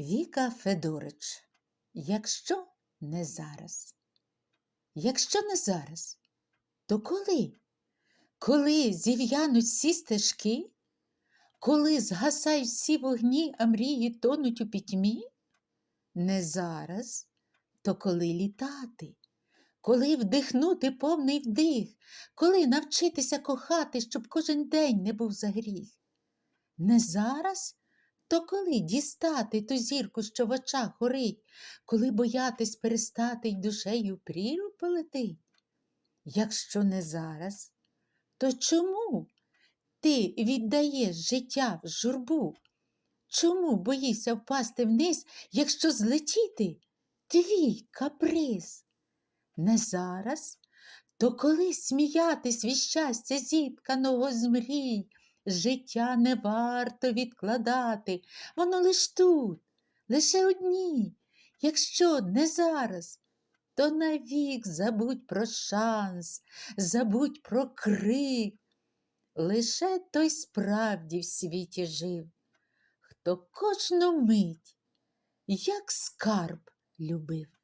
Віка Федорич, якщо не зараз. Якщо не зараз, то коли? Коли зів'януть всі стежки? Коли згасають всі вогні, а мрії тонуть у пітьмі? Не зараз, то коли літати? Коли вдихнути повний вдих, коли навчитися кохати, щоб кожен день не був за гріх? Не зараз, то коли дістати ту зірку, що в очах горить, коли боятись перестати й душею в прірву полетить? Якщо не зараз, то чому ти віддаєш життя в журбу? Чому боїшся впасти вниз, якщо злетіти твій каприз? Не зараз, то коли сміятись від щастя зітканого з мрій, життя не варто відкладати, воно лиш тут, лише одні. Якщо не зараз, то навік забудь про шанс, забудь про крик. Лише той справді в світі жив, хто кожну мить, як скарб любив.